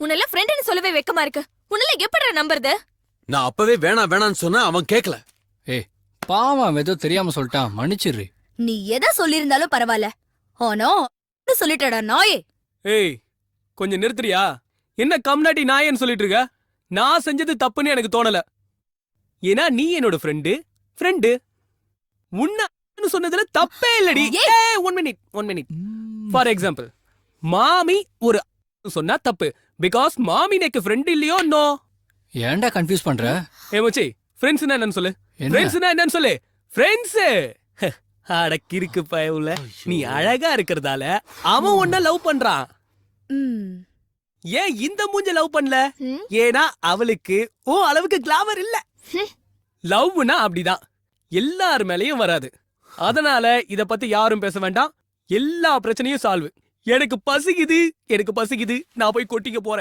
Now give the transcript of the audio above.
உன்னெல்லாம் ஃப்ரெண்டுன்னு சொல்லவே வெக்கமா இருக்கு. உன்னெல்லாம் எப்படி நம்புறது? நான் அப்பவே வேணாம் வேணாம்னு சொன்னா அவன் கேட்கல ஏய் பாவம் அவன் ஏதோ தெரியாம சொல்லிட்டான். மன்னிச்சிடுறி. நீ எதை சொல்லியிருந்தாலும் பரவாயில்ல. ஆனா என்ன சொல்லிட்டடா நாயே? ஏய் கொஞ்சம் நிறுத்துறியா? என்ன கம்னாட்டி நாயன்னு சொல்லிட்டு இருக்க நான் செஞ்சது தப்புன்னு எனக்கு தோணல. ஏன்னா நீ என்னோட ஃப்ரெண்டு ஃப்ரெண்டு உன்ன சொன்னதுல தப்பே இல்லடி. ஏய். ஏய் one minute one minute for example மாமி ஒரு சொன்னா தப்பு. பிகாஸ் மாமி எனக்கு ஃப்ரெண்ட் இல்லையோ நோ ஏன்டா கன்ஃபியூஸ் பண்ற? ஏ மச்சி ஃப்ரெண்ட்ஸ்னா என்னன்னு சொல்லு. என்ன? ஃப்ரெண்ட்ஸ்னா என்னன்னு சொல்லு. ஃப்ரெண்ட்ஸ் அட கிறுக்கு பயவுல. நீ அழகா இருக்கிறதால அவன் உன்ன லவ் பண்றான். ம். ஏன் இந்த மூஞ்ச லவ் பண்ணல? ஏன்னா அவளுக்கு ஓ அளவுக்கு கிளாமர் இல்ல. லவ்னா அப்படிதான். எல்லார் மேலயும் வராது. அதனால இத பத்தி யாரும் பேச வேண்டாம். எல்லா பிரச்சனையும் சால்வ் எனக்கு பசிக்குது எனக்கு பசிக்குது. நான் போய் கொட்டிக்க போறேன்.